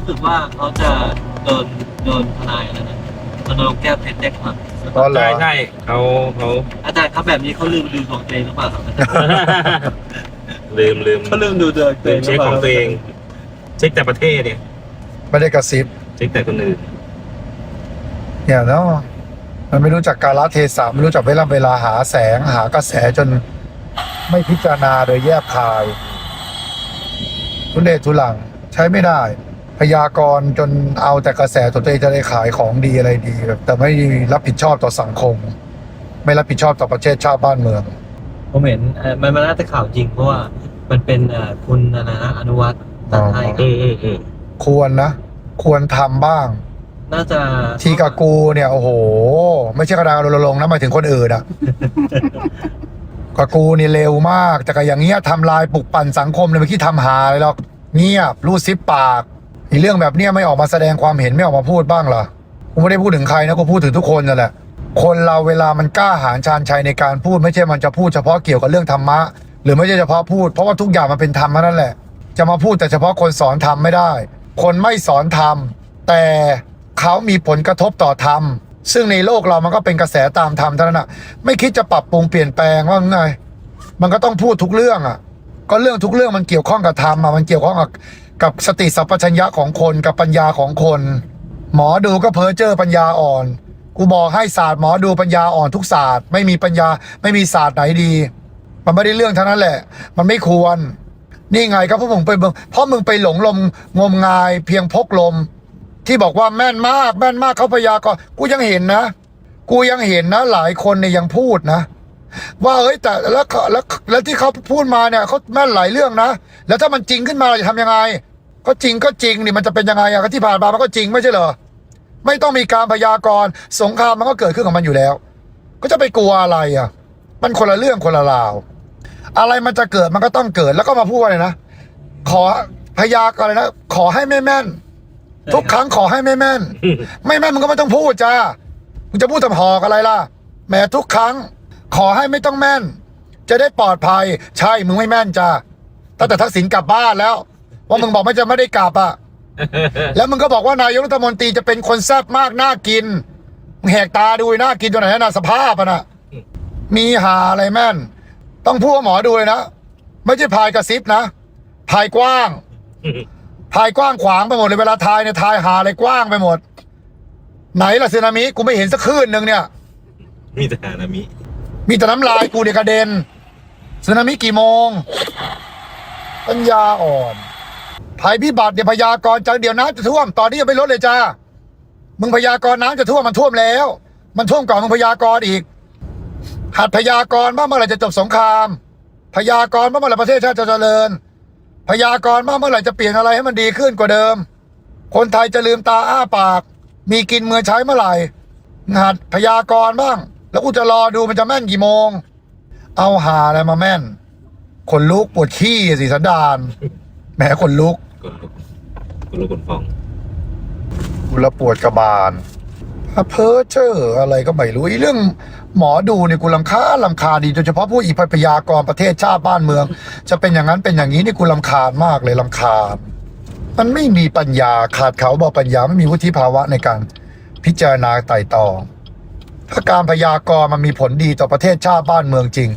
รู้สึกว่าเขาจะโดนโดนทนายอะไรนะรณรงค์แก้วเพชรแจ้งความอ๋อเหรอใช่ใช่เขาเขาอาจารย์ครับแบบนี้เขาลืมดูดวงตัวเองหรือเปล่าครับลืมลืมเขาลืมดูดวงตัวลืเองมเช็คของตัวเอง เช็คแต่ประเทศเนี่ยไม่ได้กระซิบเช็คแต่คนอื่นเนี่ยเนาะมันไม่รู้จักกาลเทศะไม่รู้จักเวลาเวลาหาแสงหากระแสจนไม่พิจารณาโดยแยบคายทุนเดชทุลังใช้ไม่ได้ พยากรณ์จนเอาแต่กระแสตัวเองจะได้ขายของดีอะไรดีแบบแต่ไม่รับผิดชอบต่อสังคม ไม่รับผิดชอบต่อประเทศชาติบ้านเมือง ผมเห็นเอ่อมันมันน่าจะข่าวจริงเพราะว่ามันเป็นเอ่อคุณอะไรนะอนุวัฒน์ตัดให้คอืรับมอืมอืมควรนะ ควรทำบ้าง น่าจะทีกากูเนี่ยโอ้โห ไม่ใช่กระดาษรณรงค์นะหมายถึงคนอื่นอะ กากูนี่เร็วมาก แต่ก็อย่างเงี้ยทำลายปลุกปั่นสังคมเลยไม่คิดทำหาเลยหรอกเงียบรูดซิปปาก อีเรื่องแบบเนี้ยไม่ออกมาแสดงความเห็นไม่ออกมาพูดบ้างเหรอกูไม่ได้พูดถึงใครนะกูพูดถึงทุกคนนั่นแหละ คนเราเวลามันกล้าหาญชาญชัยในการพูดไม่ใช่มันจะพูดเฉพาะเกี่ยวกับเรื่องธรรมะ หรือไม่ใช่เฉพาะพูดเพราะว่าทุกอย่างมันเป็นธรรมนั่นแหละ จะมาพูดแต่เฉพาะคนสอนธรรมไม่ได้ คนไม่สอนธรรมแต่เขามีผลกระทบต่อธรรมซึ่งในโลกเรามันก็เป็นกระแสตามธรรมเท่านั้นนะไม่คิดจะปรับปรุงเปลี่ยนแปลงว่าไงมันก็ต้องพูดทุกเรื่องอะ ก็เรื่องทุกเรื่องมันเกี่ยวข้องกับธรรมอะมันเกี่ยวข้องกับ กับสติสัพพัญญะของคนกับปัญญาของคน หมอดูก็เพ้อเจ้อปัญญาอ่อนกูบอกให้ศาสตร์หมอดูปัญญาอ่อนทุกศาสตร์ไม่มีปัญญาไม่มีศาสตร์ไหนดี มันไม่ได้เรื่องเท่านั้นแหละ มันไม่ควร นี่ไงก็เพราะมึงไปเบิ่งเพราะมึงไปหลงลมงมงายเพียงพกลม ที่บอกว่าแม่นมากแม่นมากเขาพยากรณ์กูยังเห็นนะ กูยังเห็นนะ หลายคนเนี่ยยังพูดนะว่าเฮ้ยแต่แล้วแล้วแล้วที่เขาพูดมาเนี่ยเขาแม่นหลายเรื่องนะ แล้วถ้ามันจริงขึ้นมาเราจะทำยังไง ก็จริงก็จริงนี่มันจะเป็นยังไงอะก็ที่ผ่านมามันก็จริงไม่ใช่เหรอไม่ต้องมีการพยากรณ์สงครามมันก็เกิดขึ้นของมันอยู่แล้ว ก็จะไปกลัวอะไรอะมันคนละเรื่องคนละราว อะไรมันจะเกิดมันก็ต้องเกิดแล้วก็มาพูดอะไรนะขอพยากรณ์อะไรนะขอให้ไม่แม่น ทุกครั้งขอให้ไม่แม่น ไม่แม่นมึงก็ไม่ต้องพูดจ้ามึงจะพูดทำหอกอะไรล่ะแหมทุกครั้ง ขอให้ไม่ต้องแม่น จะได้ปลอดภัย ใช่มึงไม่แม่นจ้าตั้งแต่ทักษิณกลับบ้านแล้ว ว่ามึงบอกไม่จะไม่ได้กลับอะแล้วมึงก็บอกว่านายกรัฐมนตรีจะเป็นคนแซ่บมากน่ากินมึงแหกตาดูน่ากินตัวไหนนะสภาพอะนะมีหาอะไรแม่น ต้องพูดว่าหมอดูเลยนะไม่ใช่พายกระซิบนะพายกว้างทายกว้างขวางไปหมดเลยเวลาทายเนี่ยทายหาอะไรกว้างไปหมด ไหนล่ะสึนามิกูไม่เห็นสักคลื่นหนึ่งเนี่ย มีแต่นามิ มีแต่น้ำลายกูเนี่ยกระเด็นสึนามิกี่โมง ปัญญาอ่อน ภัยพิบัติเนี่ยพยากรณ์จะเดี๋ยวน้ำจะท่วม ตอนนี้ยังไม่ลดเลยจ้า มึงพยากรณ์น้ำจะท่วมมันท่วมแล้ว มันท่วมก่อนมึงพยากรณ์อีก หัดพยากรณ์ว่าเมื่อไหร่จะจบสงคราม พยากรณ์ว่าเมื่อไหร่ประเทศชาติจะเจริญ พยากรณ์ว่าเมื่อไหร่จะเปลี่ยนอะไรให้มันดีขึ้นกว่าเดิม คนไทยจะลืมตาอ้าปาก มีกินเมื่อใช้เมื่อไหร่หัดพยากรณ์บ้าง แล้วกูจะรอดูมันจะแม่นกี่โมง เอาหาอะไรมาแม่นขนลุกปวดขี้สิสันดานแหมขนลุก กดลุกดลุกกดฟองกูละปวดกระบาลเพอเจ้ออะไรก็ไม่รู้ไอเรื่องหมอดูเนี่ยกูลำคาลำคาดีโดยเฉพาะผู้อีพยากรประเทศชาติบ้านเมือง จะเป็นอย่างนั้นเป็นอย่างนี้นี่กูลำคาญมากเลยลำคาญมันไม่มีปัญญาขาดเขาบอกปัญญาไม่มีวุฒิภาวะในการพิจารณาไต่ตองถ้าการพยากรมันมีผลดีต่อประเทศชาติบ้านเมืองจริง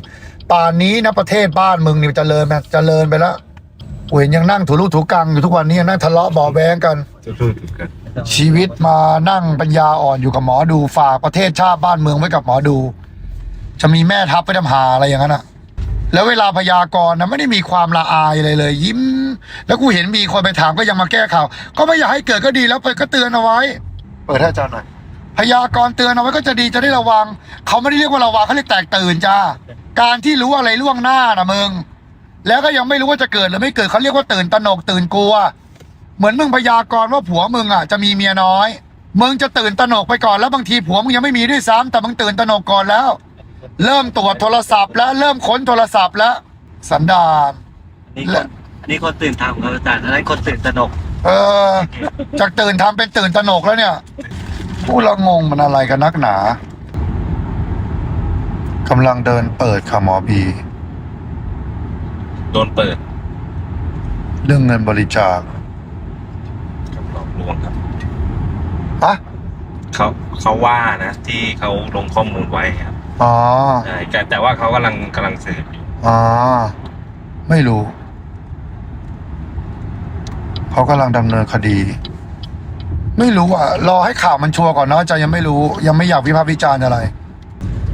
ป่านนี้นะประเทศบ้านเมืองนี่มันเจริญไหมเจริญไปแล้ว กูเห็นยังนั่งถูรูถูกังอยู่ทุกวันนี้ยังนั่งทะเลาะเบาะแวงกันจะพูดถูกกัน ชีวิตมานั่งปัญญาอ่อนอยู่กับหมอดูฝากประเทศชาติบ้านเมืองไว้กับหมอดู จะมีแม่ทัพไปทำหาอะไรอย่างนั้นอะแล้วเวลาพยากรณ์นะไม่ได้มีความละอายเลยเลย ยิ้ม แล้วกูเห็นมีคนไปถามก็ยังมาแก้ข่าว ก็ไม่อยากให้เกิดก็ดีแล้วไปก็เตือนเอาไว้ เปิดให้อาจารย์หน่อยพยากรณ์เตือนเอาไว้ก็จะดีจะได้ระวัง เขาไม่ได้เรียกว่าระวังเขาเรียกแตกตื่นจ้า การที่รู้อะไรล่วงหน้านะมึง แล้วก็ยังไม่รู้ว่าจะเกิดหรือไม่เกิดเขาเรียกว่าตื่นตระหนกตื่นกลัว เหมือนมึงพยากรณ์ว่าผัวมึงอะจะมีเมียน้อยมึงจะตื่นตระหนกไปก่อนแล้วบางทีผัวมึงยังไม่มีด้วยซ้ำแต่มึงตื่นตระหนกก่อนแล้ว เริ่มตรวจโทรศัพท์แล้วเริ่มค้นโทรศัพท์แล้วสันดานนี่คนนี่คนตื่นทำครับอาจารย์อันนั้นคนตื่นตระหนก เออจากตื่นทำเป็นตื่นตระหนกแล้วเนี่ยพูดและงงมันอะไรกันนักหนากำลังเดินเปิดค่ะหมอบี โดนเปิดเรื่องเงินบริจาคกับรอลวงครับฮะเขาเขาว่านะ ที่เขาลงข้อมูลไว้ครับอ๋อใช่แต่แต่ว่าเขากำลังกำลังสืบอยู่อ๋อไม่รู้ เขากำลังดำเนินคดี ไม่รู้อะ รอให้ข่าวมันชัวร์ก่อนเนาะอาจะยังไม่รู้ ยังไม่อยากวิพากษ์วิจารณ์อะไร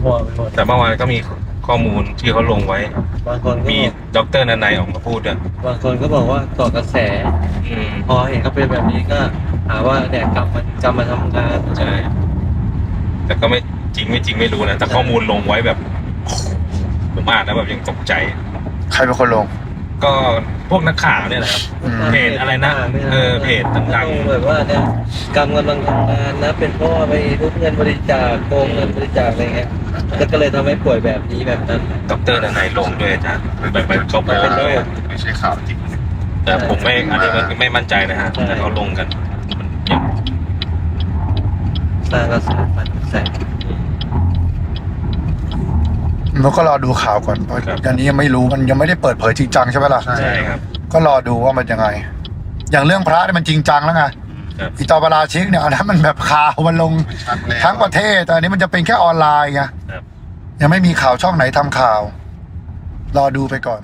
หัวไปหมดแต่เมื่อวานก็มี ข้อมูลที่เขาลงไว้ บางคนก็มีบอกด็อกเตอร์นันไนออกมาพูดด้วยบางคนก็บอกว่าก่อกระแส อืมพอเห็นเขาเป็นแบบนี้ก็หาว่าเนี่ยกลับมาจะมาทำงานใช่แต่ก็ไม่จริงไม่จริงไม่รู้นะแต่ข้อมูลลงไว้แบบ ผมอ่านแล้วแบบยังตกใจ ใครเป็นคนลง ก็พวกนักข่าวเนี่ยแหละครับ อืม เพจอะไรนะเออเพจต่างๆๆแบบว่าเนี่ยกรรมกำลังทำงานนะ เป็นเพราะว่าไปทุบเงินบริจาคโกงเงินบริจาคอะไรเงี้ยแล้วก็เลยทำให้ป่วยแบบนี้แบบนั้นด็อกเตอร์นันไนลงด้วยอาจารย์แบบแบบเขาบอกเป็นโรคไม่ใช่ข่าวจริง แต่ผมไม่อันนี้ไม่ไม่มั่นใจนะฮะใช่แต่เขาลงกันมันยังสร้างกระแสมันแส งเราก็รอดูข่าวก่อนเพราะอันนี้ยังไม่รู้มันยังไม่ได้เปิดเผยจริงจังใช่ไหมล่ะใช่ครับ ก็รอดูว่ามันยังไง อย่างเรื่องพระเนี่ยมันจริงจังแล้วไงครับ อีตอปาราชิกเนี่ยอันนั้นมันแบบข่าวมันลงทั้งประเทศแต่อันนี้มันจะเป็นแค่ออนไลน์ไงครับ ยังไม่มีข่าวช่องไหนทำข่าว รอดูไปก่อน